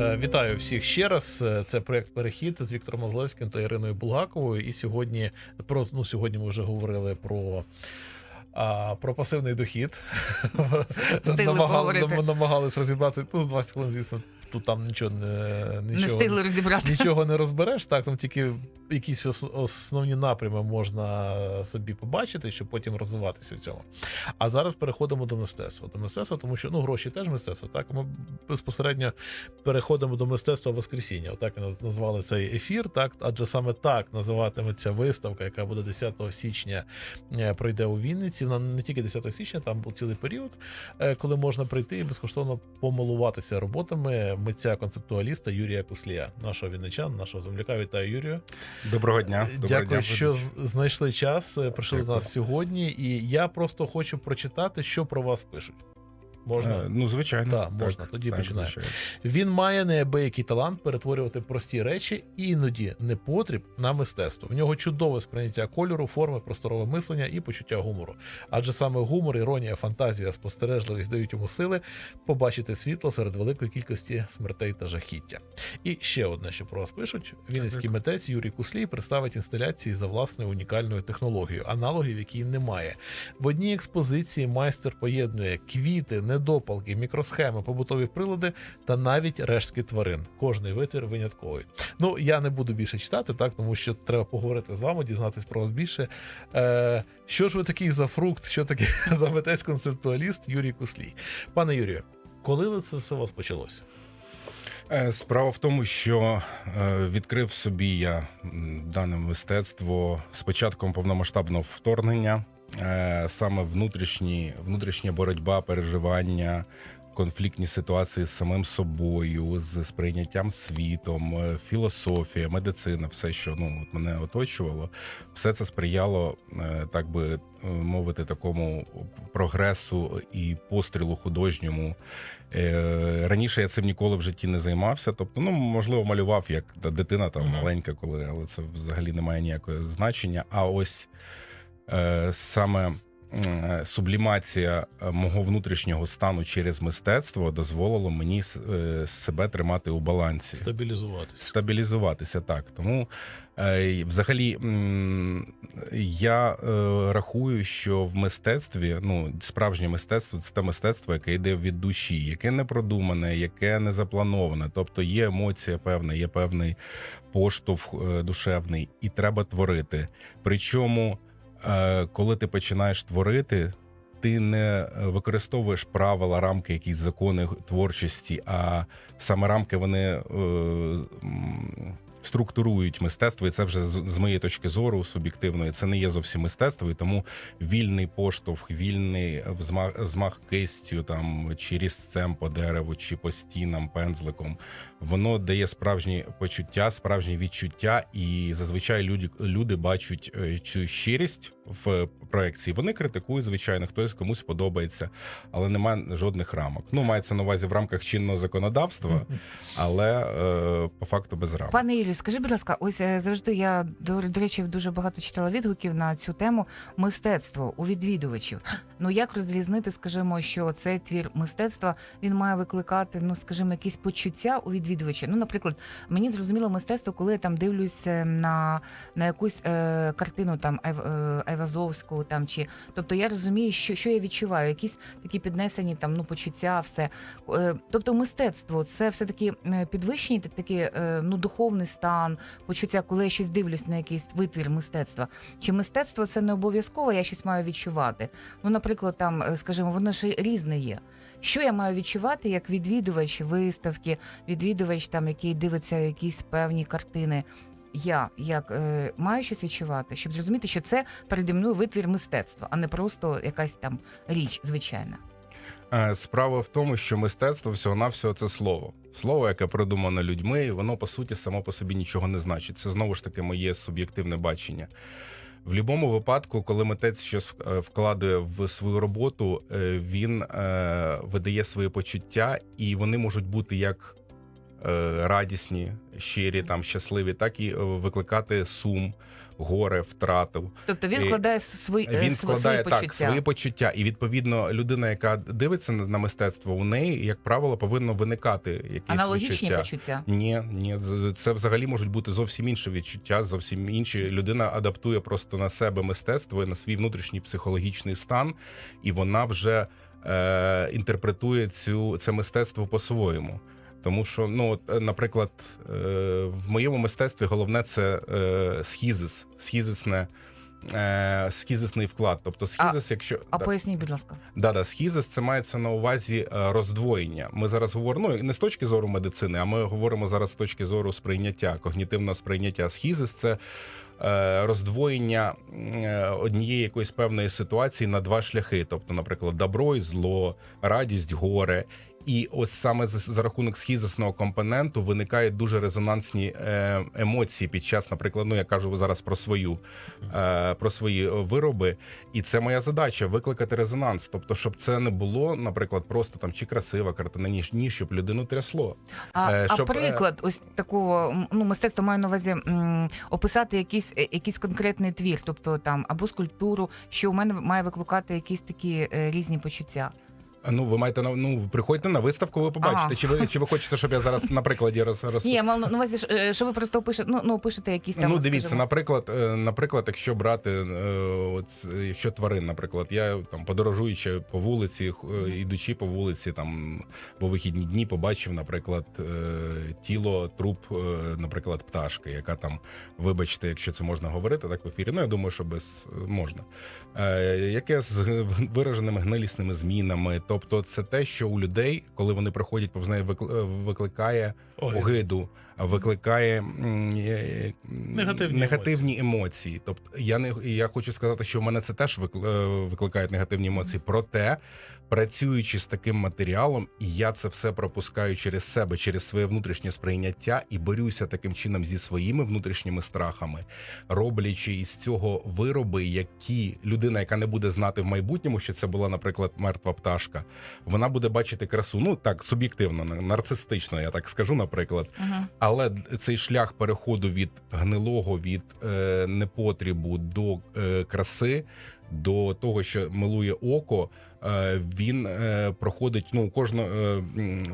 Е, Вітаю всіх ще раз. Е, Це проект Перехід з Віктором Мозлевським та Іриною Булгаковою. І сьогодні про ну сьогодні ми вже говорили про. А, про пасивний дохід намагалися Намагали, намагались розібратися. Ну, з 20 хвилин, звісно, тут там нічого не, Не нічого, встигли розібрати. нічого не розбереш. Так, там тільки якісь ос- основні напрями можна собі побачити, щоб потім розвиватися в цьому. А зараз переходимо до мистецтва. До мистецтва, тому що ну гроші теж мистецтво. Так ми безпосередньо переходимо до мистецтва Воскресіння. Отак назвали цей ефір. Так, адже саме так називатиметься виставка, яка буде 10 січня е, пройде у Вінниці. Вона не тільки 10 січня, там був цілий період, е, коли можна прийти і безкоштовно помилуватися роботами митця концептуаліста Юрія Куслія, нашого вінничан, нашого земляка. Вітаю Юрію. Доброго дня. Доброго Дякую, дня, що знайшли час. е, Прийшли до нас сьогодні, і я просто хочу прочитати, що про вас пишуть. Можна? Е, Ну, звичайно. Так, можна. Тоді починаємо. звичайно. Він має неабиякий талант перетворювати прості речі, іноді непотріб на мистецтво. В нього чудове сприйняття кольору, форми, просторове мислення і почуття гумору. Адже саме гумор, іронія, фантазія, спостережливість дають йому сили побачити світло серед великої кількості смертей та жахіття. І ще одне, що про вас пишуть: Вінницький Так. митець Юрій Куслій представить інсталяції за власною унікальною технологією, аналогів якій немає. В одній експозиції майстер поєднує квіти, недопалки, мікросхеми, побутові прилади та навіть рештки тварин. Кожний витвір винятковий. Ну я не буду більше читати, так тому що треба поговорити з вами, дізнатись про вас більше. Е, що ж ви такий за фрукт? Що таке за митець концептуаліст Юрій Куслій? Пане Юрію, коли ви це все у вас почалося? Е, Справа в тому, що е, відкрив собі я дане мистецтво з початком повномасштабного вторгнення, саме внутрішні, внутрішня боротьба, переживання. Конфліктні ситуації з самим собою, з сприйняттям світом, е, філософія, медицина, все, що ну от мене оточувало, все це сприяло, е, так би е, мовити, такому прогресу і пострілу художньому. Е, Раніше я цим ніколи в житті не займався. Тобто, ну можливо, малював як дитина там маленька, коли, але це взагалі не має ніякого значення. А ось е, саме е, сублімація е, мого внутрішнього стану через мистецтво дозволило мені е, себе тримати у балансі Стабілізуватися. стабілізуватися так. Тому е, взагалі я е, рахую, що в мистецтві, ну, справжнє мистецтво це те мистецтво, яке йде від душі, яке не продумане, яке не заплановане. Тобто є емоція певна, є певний поштовх е, душевний, і треба творити. Причому, е, коли ти починаєш творити. Ти не е, використовуєш правила, рамки, якісь закони творчості, а саме рамки вони е, структурують мистецтво, і це вже з, моєї точки зору суб'єктивної. Це не є зовсім мистецтво, і тому вільний поштовх, вільний взмах, змах кистю, там чи різцем по дереву, чи по стінам, пензликом, воно дає справжні почуття, справжні відчуття, і зазвичай люди, люди бачать е, цю щирість в проекції. Вони критикують, звичайно, хтось комусь подобається, але немає жодних рамок. Ну, мається на увазі в рамках чинного законодавства, але е, по факту без рамок. Пане Юлію, скажи, будь ласка, ось е, завжди я до, до речі дуже багато читала відгуків на цю тему мистецтво у відвідувачів. Ну як розрізнити, скажімо, що цей твір мистецтва він має викликати, ну скажімо, якісь почуття у відвідувача. Ну, наприклад, мені зрозуміло мистецтво, коли я там дивлюсь е, на, на якусь е, картину там Айв, е, Айвазовську, там чи тобто я розумію, що, що я відчуваю, якісь такі піднесені там ну почуття, все. Е, Тобто мистецтво це все таки підвищений та- такий е, ну духовний стан, почуття, коли я щось дивлюсь на якийсь витвір мистецтва. Чи мистецтво це не обов'язково, я щось маю відчувати? Ну, наприклад, там, е, скажімо, воно ж різне є. Що я маю відчувати як відвідувач виставки, відвідувач, там, який дивиться якісь певні картини? Я як е, маю щось відчувати, щоб зрозуміти, що це переді мною витвір мистецтва, а не просто якась там річ звичайна. Е, Справа в тому, що мистецтво всього-навсього це слово. Слово, яке придумане людьми, воно по суті само по собі нічого не значить. Це знову ж таки моє суб'єктивне бачення. В будь-якому випадку, коли митець щось е, вкладує в свою роботу, е, він е, видає свої почуття, і вони можуть бути як радісні, щирі, там щасливі, так і викликати сум горе, втрату. Тобто він вкладає свої, е, Він вкладає свої так почуття. свої почуття, і відповідно людина, яка дивиться на мистецтво, у неї, як правило, повинно виникати якісь Аналогічні відчуття. почуття. Ні, ні, це взагалі можуть бути зовсім інші відчуття, зовсім інші. Людина адаптує просто на себе мистецтво і на свій внутрішній психологічний стан, і вона вже е, інтерпретує цю це мистецтво по-своєму. Тому що, ну, от, е, наприклад, е, в моєму мистецтві головне це е, схізис, схізисне. Схізисний вклад, тобто схізис, якщо А да. поясніть, будь ласка. Да, да, схізис це мається на увазі роздвоєння. Ми зараз говоримо ну, не з точки зору медицини, а ми говоримо зараз з точки зору сприйняття, когнітивного сприйняття. Схізис це роздвоєння однієї якоїсь певної ситуації на два шляхи. Тобто, наприклад, добро і зло, радість, горе. І ось саме за, за рахунок схізисного компоненту виникають дуже резонансні е, емоції під час, наприклад, ну я кажу зараз про свою е, про свої вироби. І це моя задача викликати резонанс. Тобто, щоб це не було, наприклад, просто там чи красива картина, ні, ні щоб людину трясло. А, Е, а щоб, е, приклад ось такого ну, мистецтва маю на увазі м, описати якийсь, е, якийсь конкретний твір, тобто там або скульптуру, що у мене має викликати якісь такі е, різні почуття. Ну, ви маєте на ну приходьте на виставку, ви побачите. Ага. Чи ви чи ви хочете, щоб я зараз на прикладі роз, роз... Ні, я мав на увазі, що, е, ви просто пишете, ну, ну пишете якісь там. Ну, дивіться, скажімо, наприклад, е, наприклад, якщо брати е, от, якщо тварин, наприклад, я там подорожуючи по вулиці, ідучи по вулиці, там по вихідні дні, побачив, наприклад, тіло, труп, наприклад, пташки, яка там, вибачте, якщо це можна говорити так в ефірі. Ну я думаю, що без можна. Яке з вираженими гнилісними змінами, тобто це те, що у людей, коли вони проходять повз неї, е, викликає Ой, огиду, викликає е, Негативні негативні емоції. Тобто, я не я хочу сказати, що в мене це теж викл- е, викликає негативні емоції. Проте, працюючи з таким матеріалом, я це все пропускаю через себе, через своє внутрішнє сприйняття і борюся таким чином зі своїми внутрішніми страхами, роблячи із цього вироби, які людина, яка не буде знати в майбутньому, що це була, наприклад, мертва пташка, вона буде бачити красу. Ну так суб'єктивно, нарцистично, я так скажу, наприклад. Мгм. Але цей шлях переходу від гнилого, від е, непотрібу до е, краси, до того, що милує око, він е, проходить. Ну, у кожного е,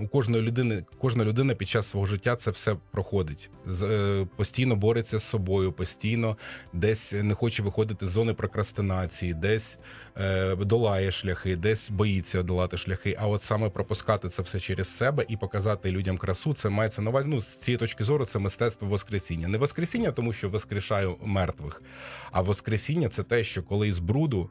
у кожної людини, кожна людина під час свого життя це все проходить. Е, постійно бореться з собою, постійно десь не хоче виходити з зони прокрастинації, десь е, долає шляхи, десь боїться долати шляхи. А от саме пропускати це все через себе і показати людям красу, це мається на увазі. Ну, з цієї точки зору, це мистецтво Воскресіння. Не Воскресіння, тому що воскрешаю мертвих, а Воскресіння це те, що коли із бруду.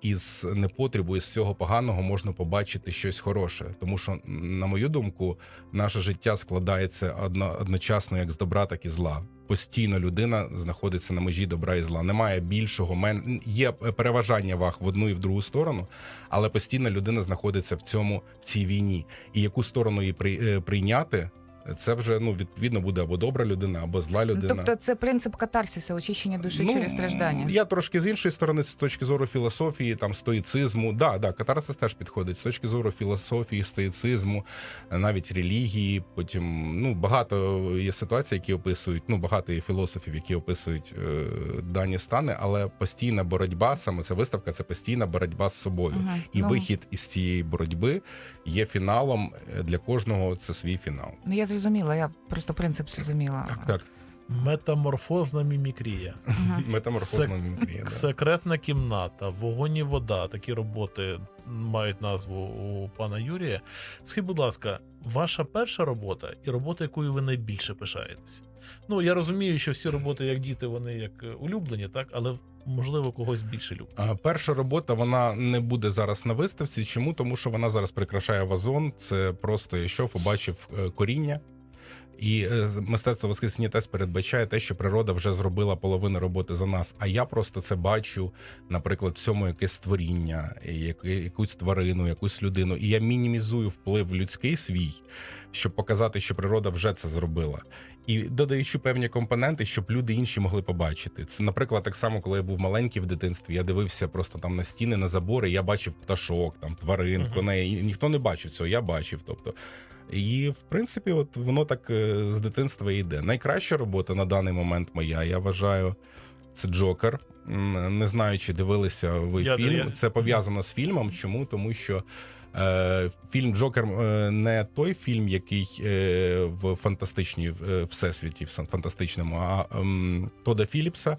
Із непотрібу, із всього поганого можна побачити щось хороше, тому що, на мою думку, наше життя складається одночасно як з добра, так і зла. Постійно людина знаходиться на межі добра і зла. Немає більшого мен... є переважання ваг в одну і в другу сторону, але постійно людина знаходиться в цьому в цій війні. І яку сторону її е, прийняти, це вже ну відповідно буде або добра людина, або зла Ну, людина. Тобто це принцип катарсису, очищення душі через страждання. Я трошки з іншої сторони, з точки зору філософії, там стоїцизму. Да, да, катарсис теж підходить з точки зору філософії, стоїцизму, навіть релігії. Потім ну багато є ситуацій, які описують. Ну багато є філософів, які описують е, дані стани, але постійна боротьба, саме ця виставка, це постійна боротьба з собою. Мгм. І Ну, вихід із цієї боротьби є фіналом е, для кожного. Це свій фінал. Ну я зрозуміла, я просто принцип зрозуміла. Так, так. Метаморфозна мімікрія. Метаморфозна Сек- мімікрія. да. Секретна кімната, вогонь і вода. Такі роботи мають назву у пана Юрія. Скажіть, будь ласка, ваша перша робота і робота, якою ви найбільше пишаєтесь? Ну я розумію, що всі роботи, як діти, вони як е, улюблені, так, але можливо когось більше люблять. Перша робота вона не буде зараз на виставці. Чому? Тому що вона зараз прикрашає вазон. Це просто я що побачив е, коріння. І е, мистецтво Воскресіння теж передбачає те, що природа вже зробила половину роботи за нас. А я просто це бачу, наприклад, в цьому якесь створіння, як- якусь тварину, якусь людину. І я мінімізую вплив людський свій, щоб показати, що природа вже це зробила. І додаючи певні компоненти, щоб люди інші могли побачити. Це, наприклад, так само, коли я був маленький в дитинстві, я дивився просто там на стіни, на забори. Я бачив пташок, там тварин, коней. І ніхто не бачив цього. Я бачив. Тобто, і в принципі, от воно так е, з дитинства йде. Найкраща робота на даний момент моя, я вважаю. Це Джокер. Не знаю, чи дивилися ви Я- фільм. Це пов'язано з фільмом. Чому? Тому що фільм Джокер е, не той фільм, який е, в фантастичній е, всесвіті, в фантастичному, а ем, Тода Філіпса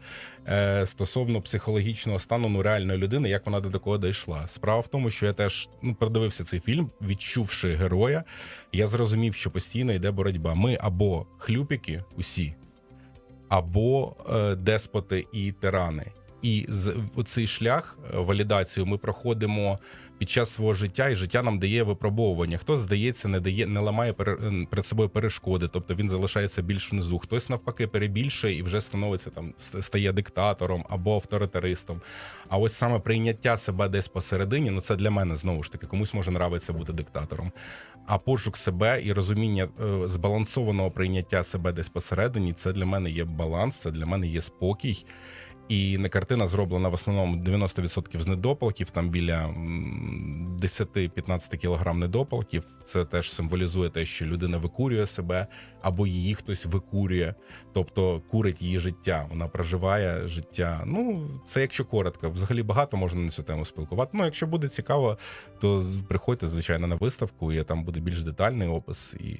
е, стосовно психологічного стану ну, реальної людини, як вона до такого дійшла. Справа в тому, що я теж ну, передивився цей фільм, відчувши героя, я зрозумів, що постійно йде боротьба. Ми або хлюпіки, усі, або е, деспоти і тирани. І цей шлях е, валідацію ми проходимо під час свого життя, і життя нам дає випробовування. Хтось здається, не дає, не ламає перед собою перешкоди, тобто він залишається більш внизу. Хтось навпаки перебільшує і вже становиться там, стає диктатором або авторитаристом. А ось саме прийняття себе десь посередині, ну це для мене знову ж таки комусь може нравиться бути диктатором. А пошук себе і розуміння е, збалансованого прийняття себе десь посередині, це для мене є баланс, це для мене є спокій. І не картина зроблена в основному 90% з недопалків, там біля м, 10-15 кілограм недопалків. Це теж символізує те, що людина викурює себе або її хтось викурює, тобто курить її життя. Вона проживає життя. Ну, це якщо коротко. Взагалі багато можна на цю тему спілкувати. Ну, якщо буде цікаво, то приходьте, звичайно, на виставку, і там буде більш детальний опис. І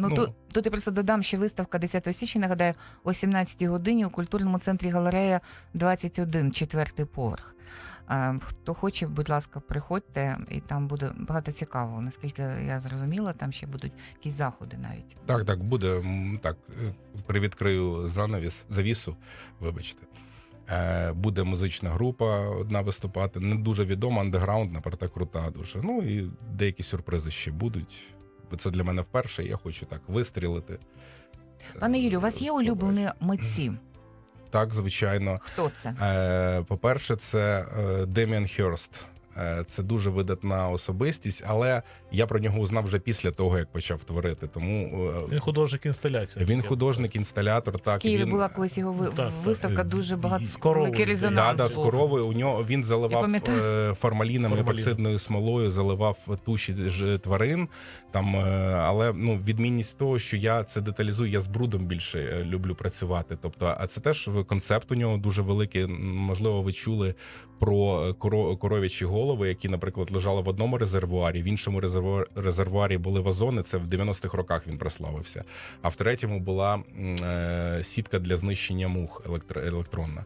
Ну, Ну. тут, тут я просто додам, що виставка 10 січня, нагадаю, о 17 годині у культурному центрі галерея 21, четвертий поверх. Хто хоче, будь ласка, приходьте, і там буде багато цікавого. Наскільки я зрозуміла, там ще будуть якісь заходи навіть. Так, так, буде. Так, е, привідкрию занавіс, завісу, вибачте. Е, Буде музична група одна виступати. Не дуже відома, андеграундна, проте крута дуже. Ну і деякі сюрпризи ще будуть. Бо це для мене вперше, я хочу так вистрілити. Пане Юлі, у вас є Е, улюблені митці? Так, звичайно. Хто це? Е, По-перше, це е, Деміан Хьорст. Е, Це дуже видатна особистість, але я про нього узнав вже після того, як почав творити. Тому е, Він художник інсталяції. він художник, інсталятор. Так В Києві він була колись його Так, так. виставка, дуже багато З Да, да, з коровою у нього він заливав е, формаліном, Формаліном. епоксидною смолою, заливав туші ж тварин. Там, е, але ну відмінність того, що я це деталізую, я з брудом більше е, люблю працювати. Тобто, а це теж концепт у нього дуже великий. Можливо, ви чули про е, коро- коров'ячі голови, які, наприклад, лежали в одному резервуарі, в іншому резервуар- резервуарі були вазони. Це в 90-х роках він прославився. А в третьому була е, сітка для знищення мух електро- електронна.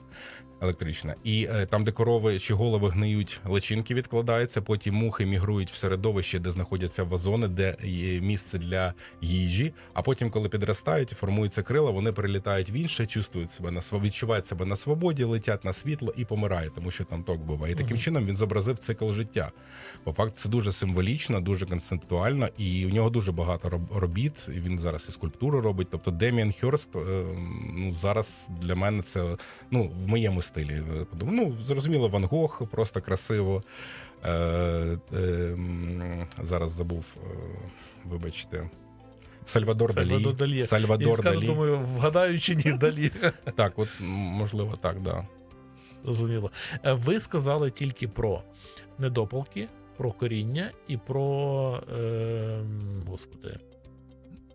Електрична, і е, там, де корови чи голови гниють, личинки відкладаються. Потім мухи мігрують в середовище, де знаходяться вазони, де є місце для їжі. А потім, коли підростають, формуються крила, вони прилітають в інше, чувствують себе на відчувають себе на свободі, летять на світло і помирають, тому що там ток буває. І таким чином він зобразив цикл життя. По факту це дуже символічно, дуже концептуально, і у нього дуже багато робіт. Він зараз і скульптуру робить. Тобто Деміан Хьорст, е, ну зараз для мене це ну в моєму стилі. е. Ну зрозуміло, Ван Гог, просто красиво. Е, е, зараз забув, е, вибачте. Сальвадор, Сальвадор Далі. Далі. Я Сальвадор скажу, Далі. думаю, вгадаю чи ні далі. Так, от можливо, так, да. Зрозуміло. Е, Ви сказали тільки про недопалки, про коріння і про. Е, господи.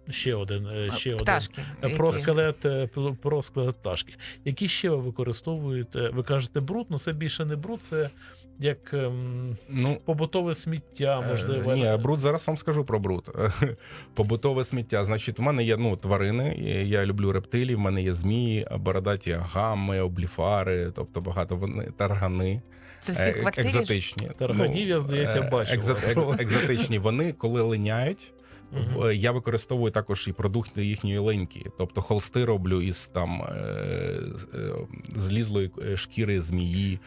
Ще один. е, Ще. Пташки. один Про які? скелет, е, про- скелет пташки. Які ще ви використовуєте? Ви кажете бруд, ну це більше не бруд, це як ем, Ну, побутове сміття, можливо. Е, Ні, бруд зараз вам скажу про бруд. Побутове сміття. Значить, в мене є ну, тварини. Я люблю рептилії, в мене є змії, бородаті агами, обліфари, тобто багато вони таргани. Це всі е, квартирі? екзотичні. Тарганів, я, здається, е, бачив екзо- екзотичні. Вони, коли линяють, Мгм. в- я використовую також і продукти їхньої линьки. Тобто холсти роблю із там е, е, злізлої е, шкіри змії.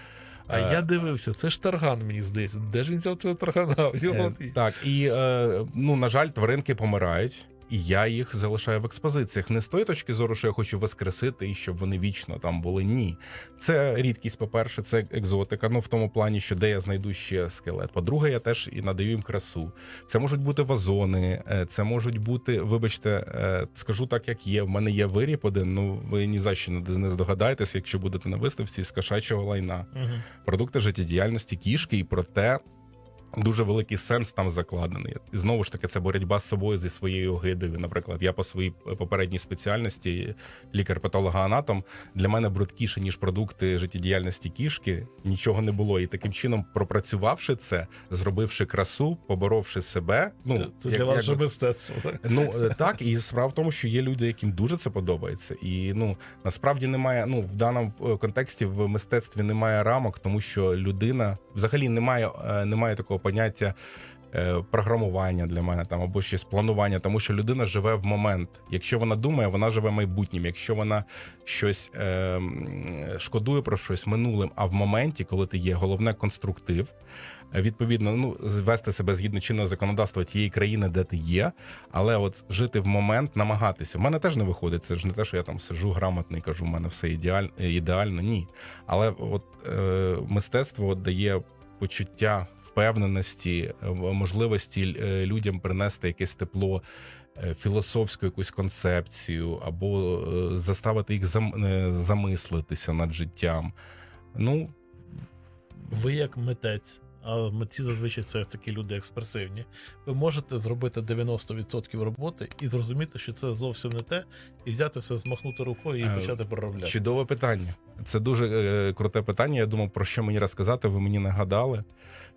А Е, я дивився, це ж тарган, мені здається. Де ж він взяв цього таргана? Його... Е, Так, і е, ну на жаль, тваринки помирають. І я їх залишаю в експозиціях не з тої точки зору, що я хочу воскресити і щоб вони вічно там були. Ні, це рідкість. По-перше, це екзотика. Ну в тому плані, що де я знайду ще скелет. По-друге, я теж і надаю їм красу. Це можуть бути вазони, е, це можуть бути, вибачте, е, скажу так, як є. В мене є виріб один. Ну ви ні за що не здогадаєтесь, якщо будете на виставці з кошачого лайна Мгм. продукти життєдіяльності кішки, і проте Дуже великий сенс там закладений. І знову ж таки, це боротьба з собою зі своєю огидою. Наприклад, я по своїй попередній спеціальності, лікар-патологоанатом, для мене брудкіше, ніж продукти життєдіяльності кішки, нічого не було. І таким чином, пропрацювавши це, зробивши красу, поборовши себе. Ну Це, це як- для вас як вже мистецтво. Ну е, так, і справа в тому, що є люди, яким дуже це подобається, і ну насправді немає. Ну в даному е, контексті в мистецтві немає рамок, тому що людина взагалі немає, е, немає такого поняття. е, Програмування для мене там або щось планування, тому що людина живе в момент. Якщо вона думає, вона живе майбутнім. Якщо вона щось е, шкодує про щось минулим, а в моменті, коли ти є, головне конструктив, відповідно, ну вести себе згідно чинного законодавства тієї країни, де ти є, але от жити в момент, намагатися. В мене теж не виходить. Це ж не те, що я там сижу грамотно і кажу, в мене все ідеаль, ідеально. Ні. Але от е, мистецтво от дає почуття впевненості, можливості е, людям принести якесь тепло. е, Філософську якусь концепцію, або е, заставити їх замислитися над життям. Ну, Ви як митець, а митці зазвичай це такі люди експресивні. Ви можете зробити 90% роботи і зрозуміти, що це зовсім не те, і взяти все, змахнути рукою і Е, почати проробляти. Чудове питання. Це дуже е, круте питання. Я думав, про що мені розказати, ви мені нагадали.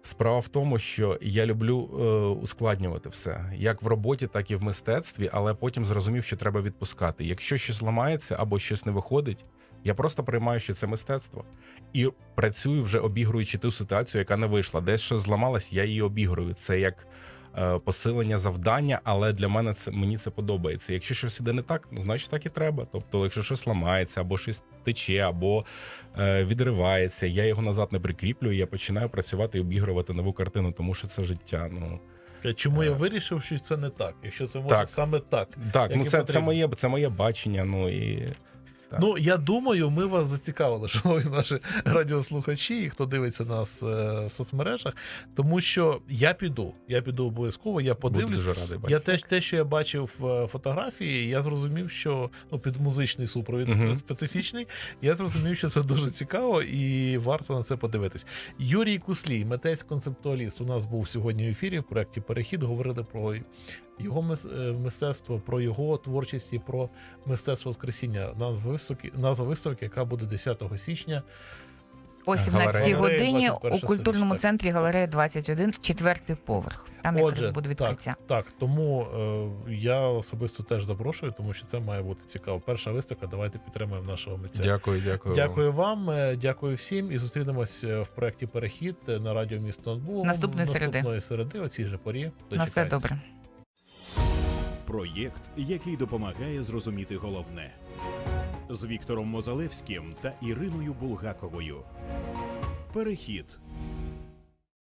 Справа в тому, що я люблю е, ускладнювати все, як в роботі, так і в мистецтві, але потім зрозумів, що треба відпускати. Якщо щось ламається або щось не виходить, я просто приймаю, що це мистецтво, і працюю вже обігруючи ту ситуацію, яка не вийшла. Десь щось зламалось, я її обігрую. Це як е, посилення завдання, але для мене це мені це подобається. Якщо щось іде не так, ну значить так і треба. Тобто, якщо щось ламається, або щось тече, або е, відривається, я його назад не прикріплюю. Я починаю працювати і обігрувати нову картину, тому що це життя. Ну Е, Чому я Е. вирішив, що це не так, якщо це може Так. саме так. так, Як ну це, це моє це моє бачення. Ну і Так. Ну я думаю, ми вас зацікавили, шановні наші радіослухачі, і хто дивиться нас е, в соцмережах, тому що я піду, я піду обов'язково, я буду дуже радий Я теж те, що я бачив е, фотографії, я зрозумів, що ну під музичний супровід Мгм. специфічний. Я зрозумів, що це дуже цікаво і варто на це подивитись. Юрій Куслій, митець концептуаліст, у нас був сьогодні в ефірі в проєкті Перехід. Говорили про його мис- е, мистецтво, про його творчість і про мистецтво Воскресіння. Назва виставки, назва виставки, яка буде 10 січня. О 17 Галерея. годині у культурному центрі галерея 21, четвертий поверх. Там якраз буде відкриття. Так, тому е, я особисто теж запрошую, тому що це має бути цікаво. Перша виставка. Давайте підтримаємо нашого митця. Дякую, дякую. Дякую вам, е, дякую всім. І зустрінемось е, в проєкті Перехід на радіо місто НБУ Наступної середи. наступної середи, о цій же порі. На все добре. Проєкт, який допомагає зрозуміти головне з Віктором Мозалевським та Іриною Булгаковою. Перехід